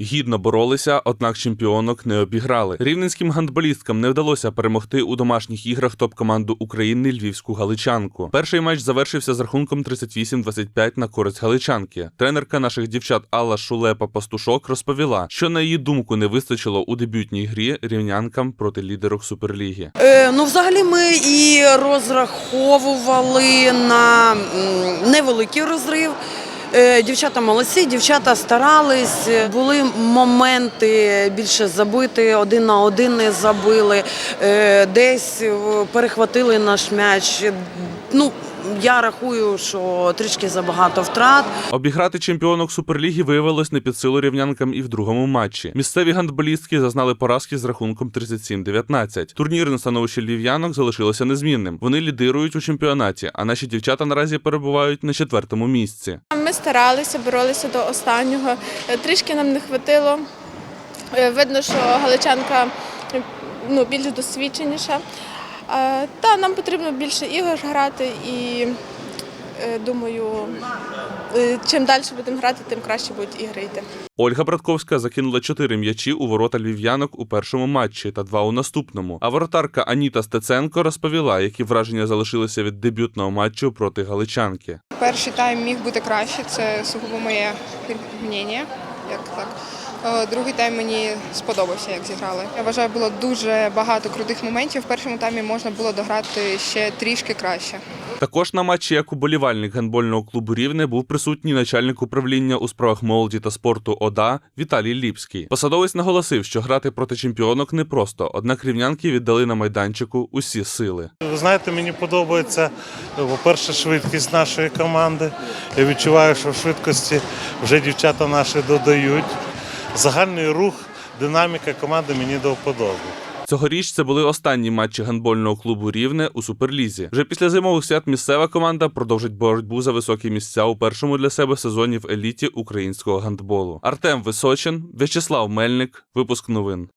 Гідно боролися, однак чемпіонок не обіграли. Рівненським гандболісткам не вдалося перемогти у домашніх іграх топ-команду України львівську галичанку. Перший матч завершився з рахунком 38-25 на користь галичанки. Тренерка наших дівчат Алла Шулепа Пастушок розповіла, що на її думку не вистачило у дебютній грі рівнянкам проти лідерок Суперліги. Е, ну, взагалі, ми і розраховували на невеликий розрив. Е, Дівчата молодці, дівчата старались. Були моменти більше забити, один на один не забили, е, десь е, перехватили наш м'яч. Ну, я рахую, що трішки забагато втрат. Обіграти чемпіонок Суперліги виявилось не під силу рівнянкам і в другому матчі. Місцеві гандболістки зазнали поразки з рахунком 37-19. Турнірне становище львів'янок залишилося незмінним. Вони лідирують у чемпіонаті, а наші дівчата наразі перебувають на четвертому місці. Старалися, боролися до останнього. Е, Трішки нам не хватило. Е, Видно, що галичанка е, ну, більш досвідченіша. Та нам потрібно більше ігор грати і думаю, чим далі будемо грати, тим краще будуть ігри йти. Ольга Братковська закинула чотири м'ячі у ворота львів'янок у першому матчі та два у наступному. А воротарка Аніта Стеценко розповіла, які враження залишилися від дебютного матчу проти галичанки. Перший тайм міг бути краще, це сугубо моє мнення. Як так. Е, Другий тайм мені сподобався, як зіграли. Я вважаю, було дуже багато крутих моментів. В першому таймі можна було дограти ще трішки краще. Також на матчі як уболівальник гандбольного клубу Рівне був присутній начальник управління у справах молоді та спорту ОДА Віталій Ліпський. Посадовець наголосив, що грати проти чемпіонок непросто, однак рівнянки віддали на майданчику усі сили. Ви знаєте, мені подобається, по-перше, швидкість нашої команди. Я відчуваю, що в швидкості вже дівчата наші додають. Загальний рух, динаміка команди мені до вподоби. Цьогоріч це були останні матчі гандбольного клубу Рівне у Суперлізі. Вже після зимових свят місцева команда продовжить боротьбу за високі місця у першому для себе сезоні в еліті українського гандболу. Артем Височин, В'ячеслав Мельник. Випуск новин.